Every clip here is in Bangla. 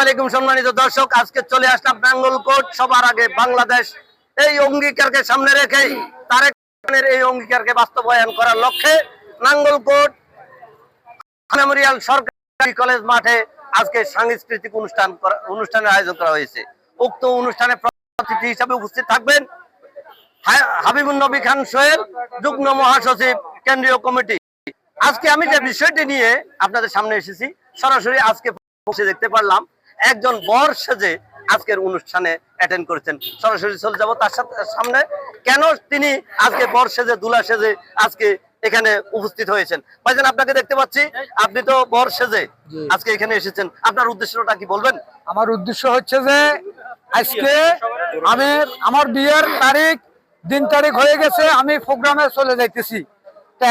আলাইকুম সম্মানিত দর্শক, আজকে চলে আসলাম সবার আগে বাংলাদেশ। এই সামনে তারেক এই বাস্তবায়ন করার লক্ষ্যে মেমোরিয়াল সরকারি কলেজ মাঠে আজকে সাংস্কৃতিক অনুষ্ঠান অনুষ্ঠানের আয়োজন করা হয়েছে। উক্ত অনুষ্ঠানে অতিথি হিসাবে উপস্থিত থাকবেন হা- হাবিবুন নবী খান সোহেল, যুগ্ম মহাসচিব, কেন্দ্রীয় কমিটি। আজকে আমি যে বিষয়টি নিয়ে আপনাদের সামনে এসেছি, সরাসরি আজকে বসে দেখতে পারলাম। একজন বর সেজে আজকের অনুষ্ঠানে অ্যাটেন্ড করেছেন। সরাসরি চলে যাব তার সাথে সামনে। কেন তিনি আজকে বর সেজে দুলা সেজে আজকে এখানে উপস্থিত হয়েছেন? ভাইজান আপনাকে দেখতে পাচ্ছি। আপনি তো বর সেজে আজকে এখানে এসেছেন। আপনার উদ্দেশ্যটা কি বলবেন? আমার উদ্দেশ্য হচ্ছে যে আজকে আমি আমার বিয়ের তারিখ দিন তারিখ হয়ে গেছে আমি প্রোগ্রামে চলে যাইতেছি।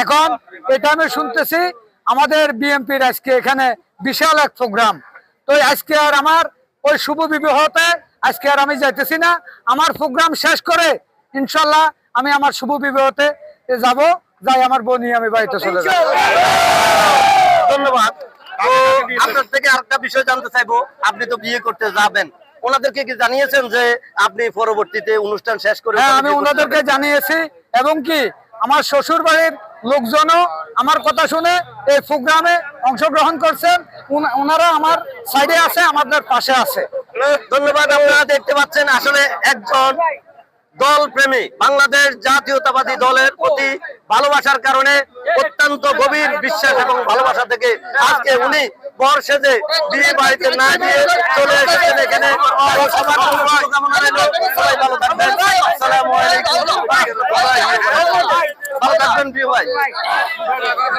এখন এটা আমি শুনতেছি আমাদের বিএমপির আজকে এখানে বিশাল এক প্রোগ্রাম। তো আজকে আর আমার ওই শুভ বিবাহতে আজকে আর আমি যাইতেছি না। আমার প্রোগ্রাম শেষ করে ইনশাল্লাহ আমি আমার শুভ বিবাহতে যাব। যাই আমার বোনই আমি বাড়িতে চলে যাব। ধন্যবাদ। আপনার থেকে আরেকটা বিষয় জানতে চাইব। আপনি তো বিয়ে করতে যাবেন। ওনাদেরকে কি জানিয়েছেন যে আপনি পরবর্তীতে অনুষ্ঠান শেষ করে হ্যাঁ আমি ওনাদেরকে জানিয়েছি। এবং কি আমার শ্বশুর বাড়ির লোকজনও আমার কথা শুনে এই প্রোগ্রামে অংশগ্রহণ করছেন। ওনারা আমার সাইডে আছে, আমাদের পাশে আছে। ধন্যবাদ, আপনারা দেখতে পাচ্ছেন আসলে একজন দল প্রেমী বাংলাদেশ জাতীয়তাবাদী দলের প্রতি ভালোবাসার কারণে অত্যন্ত গভীর বিশ্বাস এবং ভালোবাসা থেকে আজকে উনি বর সেজে বিয়ে বাড়িতে না দিয়ে চলে এসেছেন এখানে। আসসালামু আলাইকুম